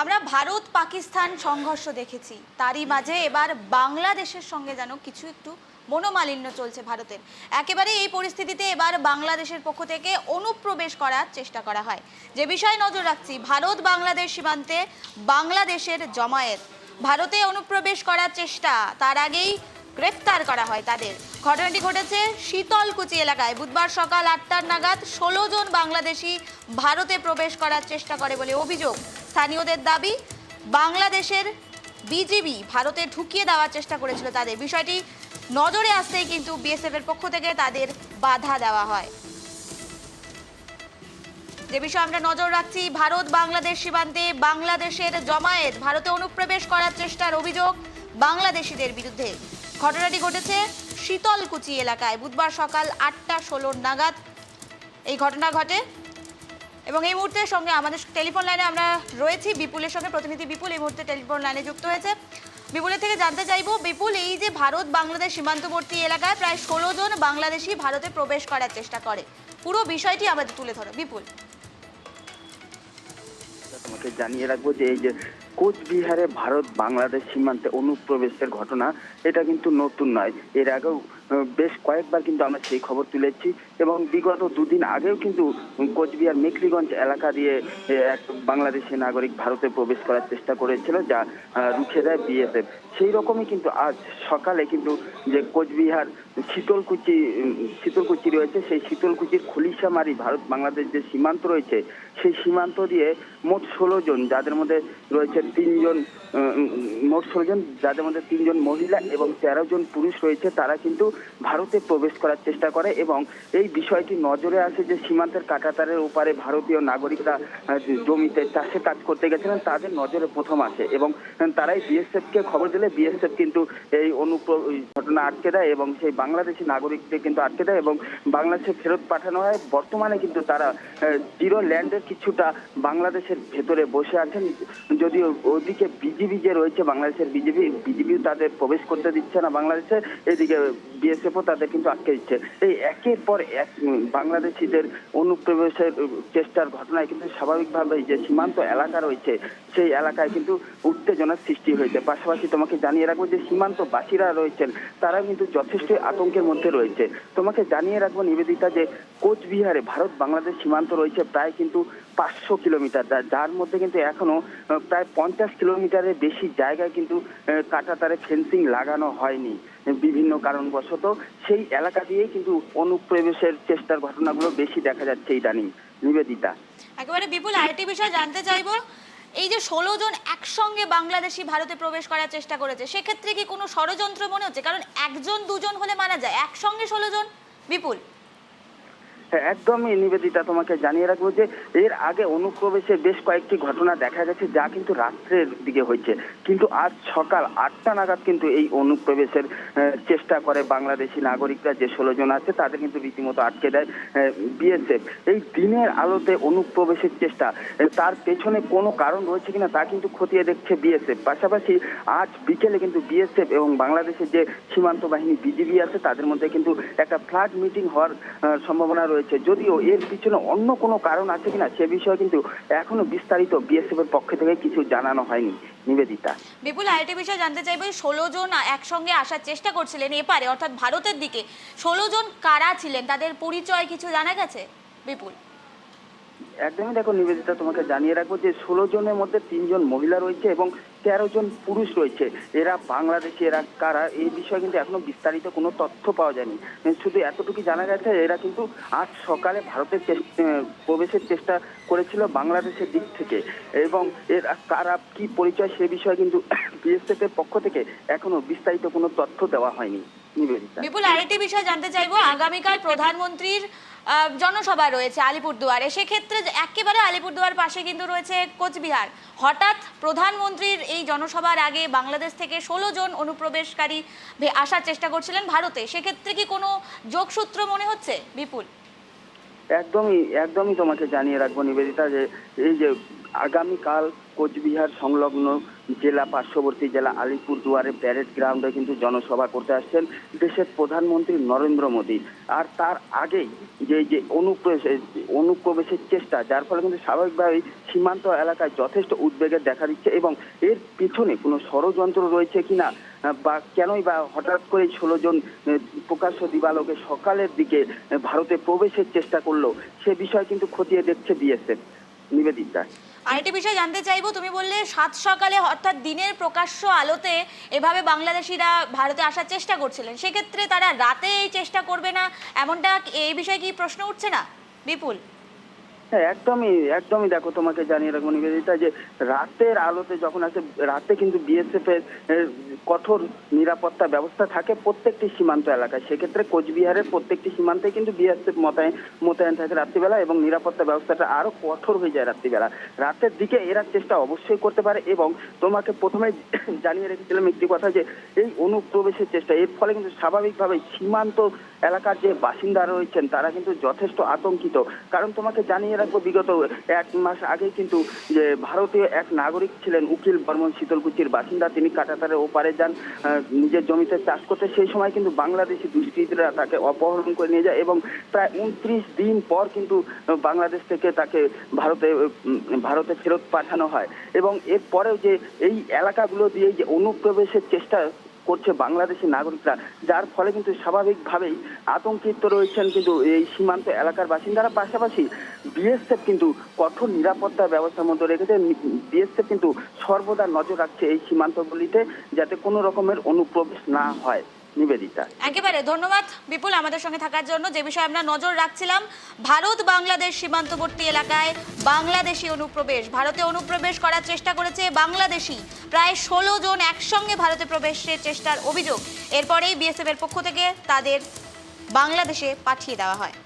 আমরা ভারত পাকিস্তান সংঘর্ষ দেখেছি। তারই মাঝে এবার বাংলাদেশের সঙ্গে যেন কিছু একটু মনোমালিন্য চলছে ভারতের। একেবারে এই পরিস্থিতিতে এবার বাংলাদেশের পক্ষ থেকে অনুপ্রবেশ করার চেষ্টা করা হয়। যে বিষয়ে নজর রাখছি, ভারত বাংলাদেশ সীমান্তে বাংলাদেশের জমায়েত। ভারতে অনুপ্রবেশ করার চেষ্টা, তার আগেই গ্রেফতার করা হয় তাদের। ঘটনাটি ঘটেছে শীতলকুচি এলাকায়। বুধবার সকাল আটটার নাগাদ ষোলো জন বাংলাদেশি ভারতে প্রবেশ করার চেষ্টা করে বলে অভিযোগ। স্থানীয়দের দাবি, বাংলাদেশের বিজিবি ভারতে ঢুকিয়ে দেওয়ার চেষ্টা করেছিল তাদের। বিষয়টি নজরে আসতেই কিন্তু বিএসএফ এর পক্ষ থেকে তাদের বাধা দেওয়া হয়। যে বিষয়ে আমরা নজর রাখছি, ভারত বাংলাদেশ সীমান্তে বাংলাদেশের জমায়েত ভারতে অনুপ্রবেশ করার চেষ্টার অভিযোগ বাংলাদেশিদের বিরুদ্ধে। ঘটনাটি ঘটেছে শীতলকুচি এলাকায়। বুধবার সকাল আটটা ষোলোর নাগাদ এই ঘটনা ঘটে এবং এই মুহূর্তে সঙ্গে আমাদের টেলিফোন লাইনে আমরা রয়েছি বিপুলের সঙ্গে। প্রতিনিধি বিপুল এই মুহূর্তে টেলিফোন লাইনে যুক্ত হয়েছে। বিপুলের থেকে জানতে চাইব, বিপুল, এই যে ভারত বাংলাদেশ সীমান্তবর্তী এলাকায় প্রায় ষোলো জন বাংলাদেশি ভারতে প্রবেশ করার চেষ্টা করে। পুরো বিষয়টি আমাদের তুলে ধরো। বিপুল। তোমাকে জানিয়ে রাখব যে এই যে কোচবিহারে ভারত বাংলাদেশ সীমান্তে অনুপ্রবেশের ঘটনা, এটা কিন্তু নতুন নয়। এর আগেও বেশ কয়েকবার কিন্তু আমরা সেই খবর তুলেছি এবং বিগত দুদিন আগেও কিন্তু কোচবিহার মেকলিগঞ্জ এলাকা দিয়ে এক বাংলাদেশি নাগরিক ভারতে প্রবেশ করার চেষ্টা করেছিল, যা রুখে দেয় বিএসএফ। সেই রকমই কিন্তু আজ সকালে কিন্তু যে কোচবিহার শীতলকুচি শীতলকুচি রয়েছে, সেই শীতলকুচির খলিশামারি ভারত বাংলাদেশ যে সীমান্ত রয়েছে, সেই সীমান্ত দিয়ে মোট ষোলো জন, যাদের মধ্যে রয়েছে তিনজন মোট ষোলো জন যাদের মধ্যে তিনজন মহিলা এবং তেরো জন পুরুষ রয়েছে, তারা কিন্তু ভারতে প্রবেশ করার চেষ্টা করে এবং এই বিষয়টি নজরে আসে যে সীমান্তের কাটাতারের ওপারে ভারতীয় নাগরিকরা জমিতে চাষে কাজ করতে গেছিলেন, তাদের নজরে প্রথম আসে এবং তারাই বিএসএফ কে খবর দিলে বিএসএফ কিন্তু এই অনুপ্র ঘটনা আটকে দেয় এবং সেই বাংলাদেশি নাগরিকদের কিন্তু আটকে দেয় এবং বাংলাদেশে ফেরত পাঠানো হয়। বর্তমানে কিন্তু তারা জিরো ল্যান্ডের কিছুটা বাংলাদেশের ভেতরে বসে আছেন, যদিও ওদিকে বিজিবি যে রয়েছে, বাংলাদেশের বিজেপি, বিজেপিও তাদের প্রবেশ করতে দিচ্ছে না বাংলাদেশে, এদিকে বিএসএফও তাদের কিন্তু আটকে দিচ্ছে। এই একের পর এক বাংলাদেশিদের অনুপ্রবেশের চেষ্টার ঘটনায় কিন্তু স্বাভাবিকভাবেই যে সীমান্ত এলাকা রয়েছে, সেই এলাকায় কিন্তু উত্তেজনার সৃষ্টি হয়েছে। পাশাপাশি তোমাকে জানিয়ে রাখব যে সীমান্তবাসীরা রয়েছেন তারা কিন্তু যথেষ্ট আতঙ্কের মধ্যে রয়েছে। তোমাকে জানিয়ে রাখব নিবেদিতা যে কোচবিহারে ভারত বাংলাদেশ সীমান্ত রয়েছে, প্রায় কিন্তু পাঁচশো কিলোমিটার যার মধ্যে কিন্তু এখনও প্রায় পঞ্চাশ কিলোমিটারের বেশি জায়গায় কিন্তু কাঁটাতারে ফেন্সিং লাগানো হয়নি। বিভিন্ন কারণবশত সেই এলাকা দিয়েই কিন্তু অনুপ্রবেশের চেষ্টার ঘটনাগুলো বেশি দেখা যাচ্ছে ইদানিং। নিবেদিতা। একেবারে বিপুল আরেকটি বিষয় জানতে চাইব। এই যে ষোলো জন একসঙ্গে বাংলাদেশি ভারতে প্রবেশ করার চেষ্টা করেছে, সেক্ষেত্রে কি কোনো ষড়যন্ত্র মনে হচ্ছে? কারণ একজন, দুজন হলে মানা যায়। একসঙ্গে ষোলো জন? বিপুল। একদমই নিবেদিতা তোমাকে জানিয়ে রাখব যে এর আগে অনুপ্রবেশের বেশ কয়েকটি ঘটনা দেখা গেছে যা কিন্তু রাত্রের দিকে হয়েছে। কিন্তু আজ সকাল আটটা নাগাদ কিন্তু এই অনুপ্রবেশের চেষ্টা করে বাংলাদেশি নাগরিকরা। যে ষোলো জন আছে তাদের কিন্তু রীতিমতো আটকে দেয় বিএসএফ। এই দিনের আলোতে অনুপ্রবেশের চেষ্টা তার পেছনে কোনো কারণ রয়েছে কিনা তা কিন্তু খতিয়ে দেখছে বিএসএফ। পাশাপাশি আজ বিকেলে কিন্তু বিএসএফ এবং বাংলাদেশের যে সীমান্ত বাহিনী বিজিবি আছে, তাদের মধ্যে কিন্তু একটা ফ্ল্যাগ মিটিং হওয়ার সম্ভাবনা রয়েছে। যদিও এর পিছনে অন্য কোনো কারণ আছে কিনা সে বিষয়ে কিন্তু এখনও বিস্তারিত বিএসএফ এর পক্ষ থেকে কিছু জানানো হয়নি। নিবেদিতা। বিপুল আরেকটি বিষয় জানতে চাইব, ষোলো জন একসঙ্গে আসার চেষ্টা করছিলেন এপারে, অর্থাৎ ভারতের দিকে। ষোলো জন কারা ছিলেন? তাদের পরিচয় কিছু জানা গেছে? বিপুল। একদমই দেখো নিবেদিতা, তোমাকে জানিয়ে রাখব যে ষোলো জনের মধ্যে তিনজন মহিলা রয়েছে এবং তেরো জন পুরুষ রয়েছে। এরা বাংলাদেশি, এরা কারা, এই বিষয়ে কিন্তু এখনও বিস্তারিত কোনো তথ্য পাওয়া যায়নি। শুধু এতটুকু জানা গেছে এরা কিন্তু আজ সকালে ভারতের প্রবেশের চেষ্টা করেছিল বাংলাদেশের দিক থেকে। এবং এরা কারা, কি পরিচয় সে বিষয়ে কিন্তু বিএসএফ এর পক্ষ থেকে এখনও বিস্তারিত কোনো তথ্য দেওয়া হয়নি। নিবেদিতা বিপুল আরেকটি বিষয় জানতে চাইব। আগামীকাল প্রধানমন্ত্রীর জনসভা রয়েছে আলিপুরদুয়ারে। সেক্ষেত্রে একেবারে আলিপুরদুয়ার পাশে কিন্তু রয়েছে কোচবিহার। হঠাৎ প্রধানমন্ত্রীর এই জনসভার আগে বাংলাদেশ থেকে ষোলো জন অনুপ্রবেশকারী আসার চেষ্টা করছিলেন ভারতে। সেক্ষেত্রে কি কোনো যোগসূত্র মনে হচ্ছে? বিপুল। একদমই একদমই তোমাকে জানিয়ে রাখব নিবেদিতা যে এই যে আগামীকাল কোচবিহার সংলগ্ন জেলা পার্শ্ববর্তী জেলা আলিপুরদুয়ারে প্যারেড গ্রাউন্ডে কিন্তু জনসভা করতে আসছেন দেশের প্রধানমন্ত্রী নরেন্দ্র মোদী। আর তার আগেই যে যে অনুপ্রবেশ, অনুপ্রবেশের চেষ্টা, যার ফলে কিন্তু স্বাভাবিকভাবেই সীমান্ত এলাকায় যথেষ্ট উদ্বেগের দেখা দিচ্ছে এবং এর পিছনে কোনো ষড়যন্ত্র রয়েছে কিনা, বা কেনই বা হঠাৎ করে ষোলো জন প্রকাশ্য দিবালোকে সকালের দিকে ভারতে প্রবেশের চেষ্টা করল, সে বিষয় কিন্তু খতিয়ে দেখছে বিএসএফ। নিবেদিতা আরেকটি বিষয় জানতে চাইব, তুমি বললে সাত সকালে অর্থাৎ দিনের প্রকাশ্য আলোতে এভাবে বাংলাদেশিরা ভারতে আসার চেষ্টা করছিলেন। সেক্ষেত্রে তারা রাতে এই চেষ্টা করবে না? এমনটা এই বিষয়ে কি প্রশ্ন উঠছে না? বিপুল। হ্যাঁ একদমই একদমই দেখো তোমাকে জানিয়ে রাখব নিবেদিতা যে রাতের আলোতে যখন আসে, রাতে কিন্তু বিএসএফ এর কঠোর নিরাপত্তা ব্যবস্থা থাকে প্রত্যেকটি সীমান্ত এলাকায়। সেক্ষেত্রে কোচবিহারের প্রত্যেকটি সীমান্তে কিন্তু বিএসএফ মোতায়েন মোতায়েন থাকে রাত্রিবেলা এবং নিরাপত্তা ব্যবস্থাটা আরও কঠোর হয়ে যায় রাত্রিবেলা। রাতের দিকে এরা চেষ্টা অবশ্যই করতে পারে এবং তোমাকে প্রথমে জানিয়ে রেখেছিলাম একটি কথা যে এই অনুপ্রবেশের চেষ্টা, এর ফলে কিন্তু স্বাভাবিকভাবে সীমান্ত এলাকার যে বাসিন্দা রয়েছেন, তারা কিন্তু যথেষ্ট আতঙ্কিত। কারণ তোমাকে জানিয়ে রাখব। বিগত এক মাস আগে কিন্তু যে ভারতীয় এক নাগরিক ছিলেন উকিল বর্মন শীতলকুচির বাসিন্দা, তিনি কাটাতারের ওপারে যান নিজের জমিতে চাষ করতে। সেই সময় কিন্তু বাংলাদেশি দুষ্কৃতীরা তাকে অপহরণ করে নিয়ে যায় এবং প্রায় উনত্রিশ দিন পর কিন্তু বাংলাদেশ থেকে তাকে ভারতে ভারতে ফেরত পাঠানো হয়। এবং এর পরেও যে এই এলাকাগুলো দিয়ে যে অনুপ্রবেশের চেষ্টা করছে বাংলাদেশি নাগরিকরা, যার ফলে কিন্তু স্বাভাবিকভাবেই আতঙ্কিত রয়েছেন কিন্তু এই সীমান্ত এলাকার বাসিন্দারা। পাশাপাশি বিএসএফ কিন্তু কঠোর নিরাপত্তা ব্যবস্থার মধ্যে রেখেছে। বিএসএফ কিন্তু সর্বদা নজর রাখছে এই সীমান্তগুলিতে যাতে কোনো রকমের অনুপ্রবেশ না হয়। নিবেদিতা। একেবারে, ধন্যবাদ বিপুল আমাদের সঙ্গে থাকার জন্য। যে বিষয়ে আমরা নজর রাখছিলাম, ভারত বাংলাদেশ সীমান্তবর্তী এলাকায় বাংলাদেশি অনুপ্রবেশ, ভারতে অনুপ্রবেশ করার চেষ্টা করেছে বাংলাদেশি। প্রায় ষোলো জন একসঙ্গে ভারতে প্রবেশের চেষ্টার অভিযোগ। এরপরেই বিএসএফ এর পক্ষ থেকে তাদের বাংলাদেশে পাঠিয়ে দেওয়া হয়।